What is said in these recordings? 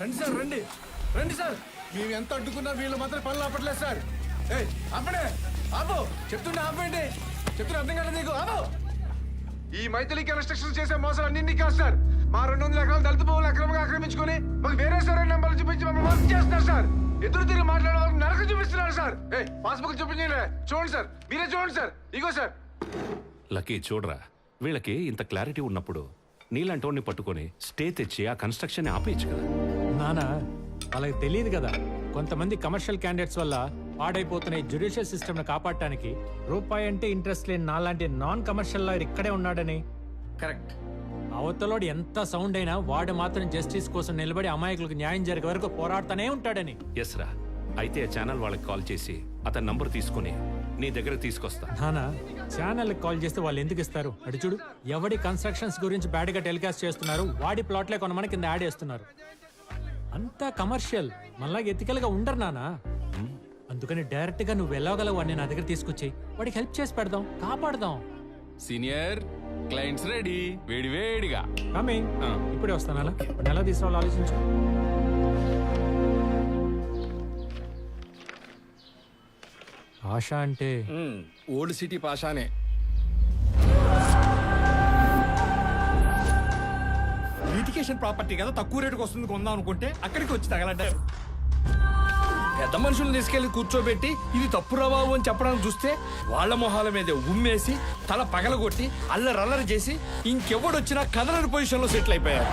రండి సార్ రండి. రండి సార్. మేము ఎంత అడ్డుకున్నా వీళ్ళు మాత్రం పనులు ఆపట్లేదు సార్. ఏయ్ ఆపడే. ఆపు. చెప్తున్నా ఆపండి చెప్తున్నా అర్థం కదా నీకు. ఆపు. ఈ మైథిలి కన్స్ట్రక్షన్ చేసే మోసాలు అన్ని కాదు సార్. మా రెండు వందల ఎకరాలు దళిత భూములు అక్రమంగా ఆక్రమించుకొని మాకు వేరే సరైన నెంబర్లు చూపించి మమ్మల్ని మోసం చేస్తున్నారు సార్. ఎదురు తిరిగి మాట్లాడే వాళ్ళకి నరకం చూపిస్తున్నారు సార్. ఏ పాస్బుక్ చూపించండి చూడండి సార్. మీరే చూడండి సార్. ఇగో సార్. లక్కీ చూడరా. వీళ్ళకి ఇంత క్లారిటీ ఉన్నప్పుడు నీలాంటోడిని పట్టుకొని స్టే తెచ్చి ఆ కన్స్ట్రక్షన్ ఆపేయచ్చు కదా. నానా వాళ్ళకి తెలియదు కదా. కొంతమంది కమర్షియల్ క్యాండిడేట్స్ వల్ల పాడైపోతున్న ఈ జ్యుడిషియల్ సిస్టమ్ని కాపాడటానికి రూపాయి అంటే ఇంట్రెస్ట్ లేని నాలాంటి నాన్ కమర్షియల్ లాయర్ ఇక్కడే ఉన్నాడని. కరెక్ట్. అవతలోడు ఎంత సౌండ్ అయినా వాడు మాత్రం జస్టిస్ కోసం నిలబడి అమాయకులకు న్యాయం జరిగే వరకు పోరాడుతూనే ఉంటాడని. ఎస్ రా. అయితే ఆ ఛానల్ వాళ్ళకి కాల్ చేసి అతని నంబర్ తీసుకుని నీ దగ్గర తీసుకొస్తా. నానా ఛానల్ కాల్ చేస్తే వాళ్ళు ఎందుకు ఇస్తారు? అటు చూడు ఎవడి కన్స్ట్రక్షన్స్ గురించి బ్యాడ్గా టెలికాస్ట్ చేస్తున్నారు వాడి ప్లాట్లే కొనమని కింద యాడ్ చేస్తున్నారు. అంతా కమర్షియల్ మళ్ళా ఎథికల్గా ఉండరు నానా అందుకని డైరెక్ట్గా నువ్వు వెళ్ళగలవు వాడిని నా దగ్గర తీసుకొచ్చి వాడికి హెల్ప్ చేసి పెడదాం కాపాడదాం. Senior clients ready. వేడి వేడిగా. కమింగ్. ఆ. ఇప్పుడే వస్తాను అలా వాడిని ఎలా తీసుకోవాలో ఆలోచించు. ఆశ అంటే? ఓల్డ్ సిటీ పాషానే. లిటికేషన్ ప్రాపర్టీ కదా తక్కువ రేటుకి వస్తుంది కొందాం అనుకుంటే అక్కడికి వచ్చి తగలంటారు పెద్ద మనుషులను తీసుకెళ్ళి కూర్చోబెట్టి ఇది తప్పు బాబు అని చెప్పడానికి చూస్తే వాళ్ళ మొహాల మీద ఉమ్మేసి తల పగలగొట్టి అల్లరల్లరి చేసి ఇంకెవడొచ్చినా కదలని పొజిషన్లో సెటిల్ అయిపోయారు.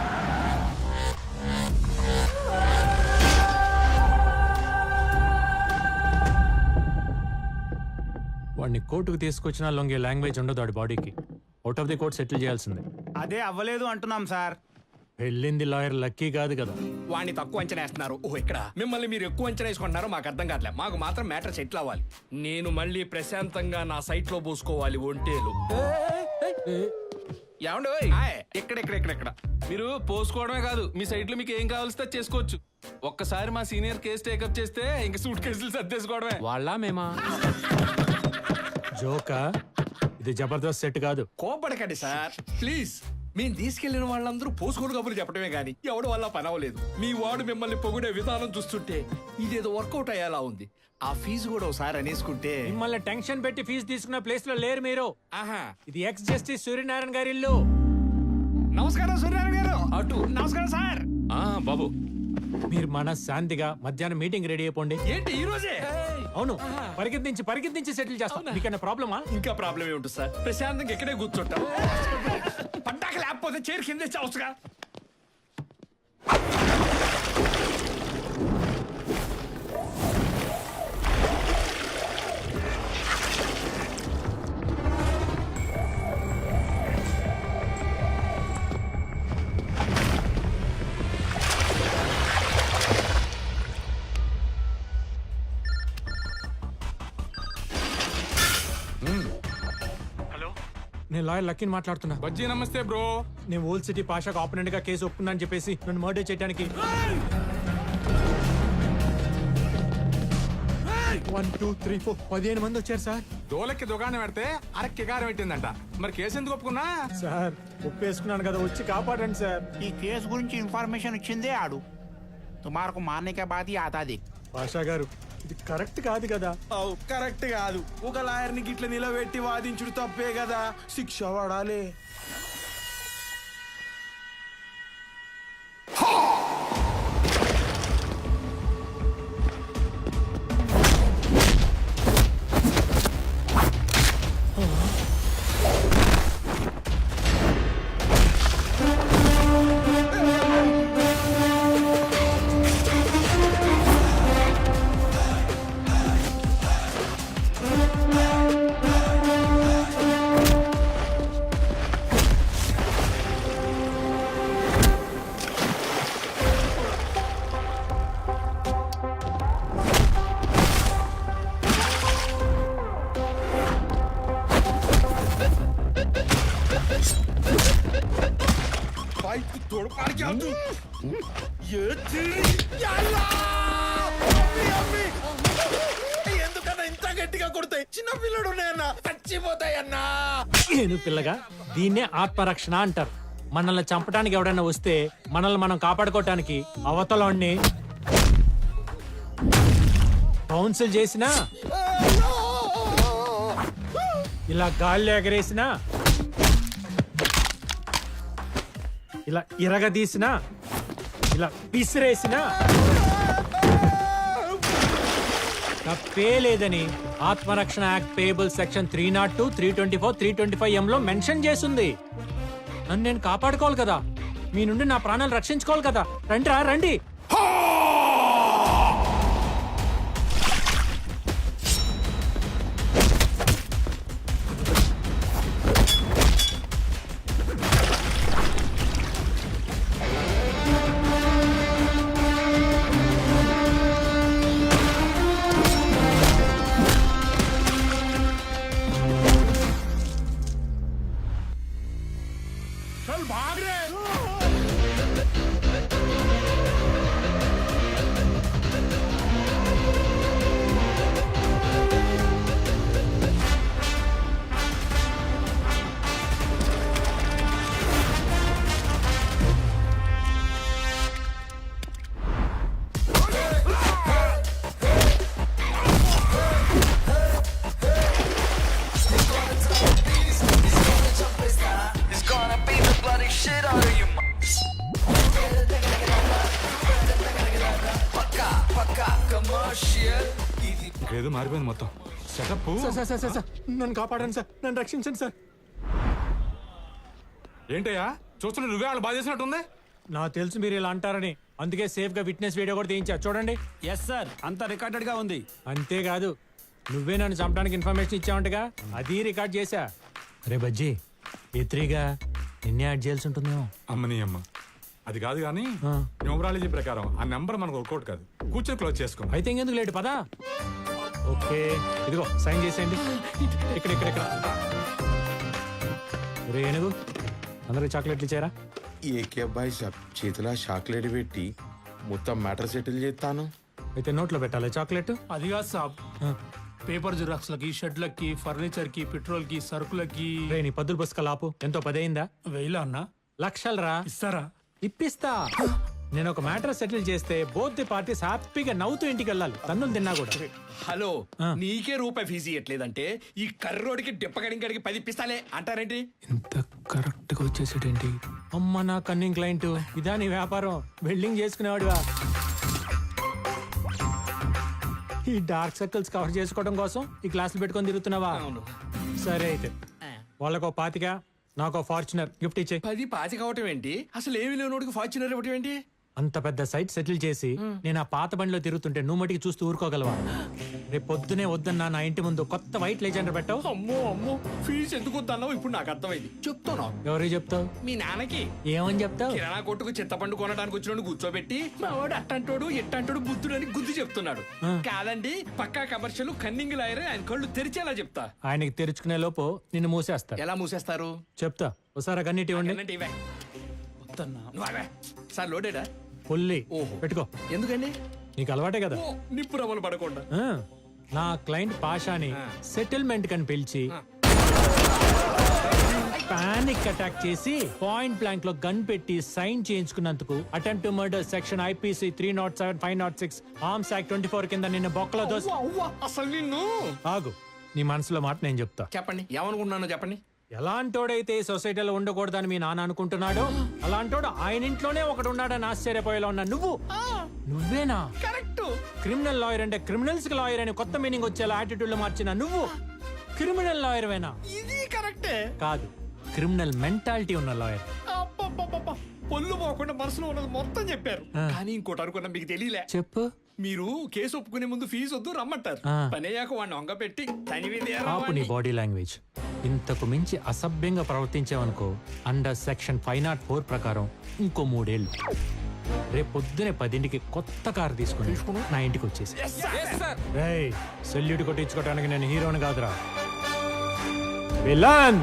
వాడిని కోర్టుకు తీసుకొచ్చినా లొంగే లాంగ్వేజ్ ఉండదు వాడి బాడీకి. Out of the court settle చేయాల్సిందే. అదే అవ్వలేదు అంటున్నాం సార్. వెళ్ళింది లాయర్ లక్కీ కాదు కదా. వాడిని తక్కువ అంచనా వేస్తున్నారు. ఓ ఇక్కడ. మిమ్మల్ని మీరు ఎక్కువ అంచనా వేసుకుంటున్నారో మాకు అర్థం కావట్లేదు. మాకు మాత్రం మ్యాటర్ సెటిల్ అవ్వాలి. నేను మళ్ళీ ప్రశాంతంగా నా సైట్లో పోసుకోవాలి ఒంటేలు. ఏమండి? ఇక్కడ ఇక్కడ ఇక్కడ ఇక్కడ. మీరు పోసుకోవడమే కాదు మీ సైట్లో మీకు ఏం కావాల్సి చేసుకోవచ్చు. ఒక్కసారి మా సీనియర్ కేసు టేకప్ చేస్తే ఇంక సూట్ కేసులు సర్దేసుకోవడమే. వాళ్ళ మేమా? జోకా? ఇది జబర్దస్త్ సెట్ కాదు. కోపడకండి సార్. ప్లీజ్. మేము తీసుకెళ్ళిన వాళ్ళందరూ పోసుకోడు కబుర్లు చెప్పడమే గాని ఎవడు వల్ల పని అవ్వలేదు. మీ వాడు మిమ్మల్ని పొగిడే విధానం చూస్తుంటే ఇదేదో వర్కౌట్ అయ్యేలా ఉంది. ఆ ఫీజు కూడా ఒకసారి అనేసుకుంటే మిమ్మల్ని టెన్షన్ పెట్టి ఫీజు తీసుకున్న ప్లేస్లో లేరు మీరు. ఆహా. ఇది ఎక్స్ జస్టిస్ సూర్యనారాయణ గారి ఇల్లు. నమస్కారం సూర్యనారాయణ గారు. అటు. నమస్కారం సార్. ఆ బాబు. మీరు మన శాంతిగా మధ్యాహ్నం మీటింగ్ రెడీ అయిపోండి. ఏంటి ఈ రోజే? అవును. పరిగెత్తించి పరిగెత్తించి సెటిల్ చేస్తాం. మీకన్నా ప్రాబ్లమా ఇంకా ప్రాబ్లం ఏముంటుంది సార్? ప్రశాంతంగా ఎక్కడే కూర్చుంటాం. లేకపోతే చైర్ కింద నేను లాయర్ లక్కీని మాట్లాడుతున్నా. బజ్జీ నమస్తే బ్రో. నేను ఓల్డ్ సిటీ పాషాకు ఆపోనెంట్గా కేసు ఒప్పుకున్నా అని చెప్పేసి నన్ను మర్డర్ చేయడానికి. వన్ టూ త్రీ ఫోర్ పదిహేను మంది వచ్చారు సార్. దోలకి దుకాణం పెడితే అరక్కి కారం పెట్టిందంట. మరి కేసు ఎందుకు ఒప్పుకున్నా? సార్ ఒప్పేసుకున్నాను కదా వచ్చి కాపాడండి సార్. ఈ కేసు గురించి ఇన్ఫర్మేషన్ ఇచ్చిందే ఆడు. తుమారకు మాన్నికే బాధి ఆతాది. పాషా గారు ఇది కరెక్ట్ కాదు కదా? అవు కరెక్ట్ కాదు. ఒక లాయర్ని గిట్ల నిలబెట్టి వాదించుడు తప్పే కదా. శిక్ష పడాలి. తోడుపాడికి అవుతూ ఎందుకన్నా ఇంత గట్టిగా కొడతాయి చిన్న పిల్లడు ఉన్నాయన్నా? చచ్చిపోతాయన్నా? నేను పిల్లగా దీన్నే ఆత్మరక్షణ అంటారు. మనల్ని చంపడానికి ఎవడైనా వస్తే మనల్ని మనం కాపాడుకోవటానికి అవతలాన్ని కౌన్సిల్ చేసినా ఇలా గాల్లో ఎగరేసినా ఇలా ఇరగదీసినా ఇలా విసిరేసినా తప్పే లేదని ఆత్మరక్షణ act payable section three not two three twenty four three twenty five ఎంలో mention చేసింది. నన్ను నేను కాపాడుకోవాలి కదా. మీ నుండి నా ప్రాణాలు రక్షించుకోవాలి కదా. రండి రా రండి. మారిపోయింది మొత్తం. Setup sir sir sir sir sir. నన్ను కాపాడండి సార్. నన్ను రక్షించండి సార్. ఏంటయ్యా? చూస్తుంటే నువ్వే వాళ్ళు బాధ చేసినట్టుంది? నాకు తెలుసు మీరు ఇలా అంటారని. అందుకే సేఫ్గా విట్నెస్ వీడియో కూడా తీయించా. చూడండి. ఎస్ సార్ అంతా రికార్డెడ్గా ఉంది. అంతేకాదు నువ్వే నన్ను చంపడానికి ఇన్ఫర్మేషన్ ఇచ్చావంటగా అది రికార్డ్ చేశా. రే బజ్జీ ఎత్రిగా నిన్నే యాడ్ చేయాల్సి ఉంటుందేమో. అమ్మని అమ్మ. అది కాదు కానీ న్యూమరాలజీ ప్రకారం ఆ నెంబర్ మనకు వర్కౌట్ కాదు. కూర్చొని క్లోజ్ చేసుకున్నాం అయితే ఇంకెందుకు లేటు పదా. ఓకే. ఇదిగో సైన్ చేసేయండి. ఇక్కడ ఇక్కడ ఇక్కడ. రే ఏనుగు అందరికి చాక్లెట్లు ఇచ్చారా? ఏకే అబ్బాయి సాబ్ చేతిలో చాక్లెట్ పెట్టి మొత్తం మ్యాటర్ సెటిల్ చేస్తాను. అయితే నోట్లో పెట్టాలి చాక్లెట్? అది కాదు సాబ్. పేపర్ జిరాక్స్లకి షెడ్లకి ఫర్నిచర్కి పెట్రోల్కి సరుకులకి. రే నీ పద్దుల పుస్తకాలు ఆపు. ఎంతో పదయిందా వెయ్యిలా అన్నా. లక్షలు రా ఇస్తారా? ఇప్పిస్తా. నేను ఒక మ్యాటర్ సెటిల్ చేస్తే బోత్ ది పార్టీస్ హ్యాపీగా నవ్వుతూ ఇంటికి వెళ్ళాలి. తన్నులు తిన్నా కూడా. హలో నీకే రూపాయి ఫీజు ఇవ్వట్లేదంటే ఈ కర్రోడికి డిప్పగడికి పది ఇప్పిస్తాలే అంటారేంటి? ఇంత కరెక్ట్గా వచ్చేసేటేంటి అమ్మ నా కన్నింగ్ క్లయింట్ ఇదా నీ వ్యాపారం? వెల్డింగ్ చేసుకునేవాడివా? ఈ డార్క్ సర్కిల్స్ కవర్ చేసుకోవడం కోసం ఈ క్లాసులు పెట్టుకొని తిరుగుతున్నావా? సరే అయితే వాళ్ళకో పాతిక నాకో ఫార్చునర్ గిఫ్ట్ ఇచ్చే పది పాతి కావటం ఏంటి? అసలు ఏమి లేనోడికి ఫార్చునర్ ఇవ్వటం ఏంటి? అంత పెద్ద సైట్ సెటిల్ చేసి నేను ఆ పాత బండిలో తిరుగుతుంటే నువ్వు మటుకి చూస్తూ ఊరుకోగలవా? రేపు పొద్దునే వద్దన్నా నా ఇంటి ముందు కొత్త వైట్ లెజెండర్ పెట్టావు? అమ్మో అమ్మో ఫీజు ఎందుకు వద్దన్నావు? ఇప్పుడు నాకు అర్థమైంది. చెప్తాను ఎవరికి చెప్తావు? మీ నాన్నకి. ఏమని చెప్తావు? కిరాణా కొట్టుకు చింతపండు కొనడానికి వచ్చినోడు కూర్చోబెట్టి మా వాడు అట్టంటోడు ఎట్టంటోడు బుద్ధుడు అని గుద్ది చెప్తున్నాడు. కాదండి పక్కా కమర్షియల్ కన్నింగ్ లాయరే ఆయన కళ్ళు తెరిచేలా చెప్తా. ఆయనకి తెరుచుకునే లోపు నిన్ను మూసేస్తా. ఎలా మూసేస్తారు? చెప్తా. ఒకసారి కన్నిటి ఇవ్వండి. ఏంటంటే ఇవే నువ్వు అవే. సార్ లోడేడా పుల్లి. ఓహో. పెట్టుకో. ఎందుకండి? నీకు అలవాటే కదా. ఓ నిప్పు రవ్వలు పడకుండా. ఆ, నా క్లయింట్ పాషాని సెటిల్మెంట్ కని పిలిచి పానిక్ అటాక్ చేసి పాయింట్ బ్లాంక్లో గన్ పెట్టి sign చేయించుకున్నందుకు attempt murder section IPC three not seven five not six arms act twenty four కింద నిన్న బొక్కలో దోస్ అసలు నిన్ను? ఆగు. నీ మనసులో మాట నేను చెప్తా. చెప్పండి. ఏమనుకుంటున్నానో చెప్పండి. ఎలాంటోడైతే ఈ సొసైటీలో ఉండకూడదని మీ నాన్న అనుకుంటున్నాడో అలాంటోడు ఆయన ఇంట్లోనే ఒకడు ఉన్నాడని ఆశ్చర్యపోయేలా ఉన్నా. నువ్వు? నువ్వేనా? కరెక్ట్. క్రిమినల్ లాయర్ అంటే క్రిమినల్స్కి లాయర్ అని కొత్త మీనింగ్ వచ్చేలా యాటిట్యూడ్ మార్చిన నువ్వు? క్రిమినల్ లాయర్ వేనా ఇది కరెక్టే. కాదు క్రిమినల్ మెంటాలిటీ ఉన్న లాయర్. పొల్లు పోకుండా మనసులో ఉన్నది మొత్తం చెప్పారు. కానీ ఇంకోటి అనుకున్నా మీకు తెలియలే. చెప్పు. మీరు కేసు ఒప్పుకునే ముందు ఫీజు వద్దు రమ్మంటారు. ఆ. పని అయ్యాక వాడిని వంగ పెట్టి తనివి ఆపు నీ బాడీ లాంగ్వేజ్. ఇంతకు మించి అసభ్యంగా ప్రవర్తించావనుకో under section five not four ప్రకారం ఇంకో మూడేళ్ళు. రేపు పొద్దునే పదింటికి కొత్త కారు తీసుకుని నా ఇంటికి వచ్చేసి రేయ్ సెల్యూట్ కొట్టించుకోవడానికి నేను హీరోని కాదురా. విలన్!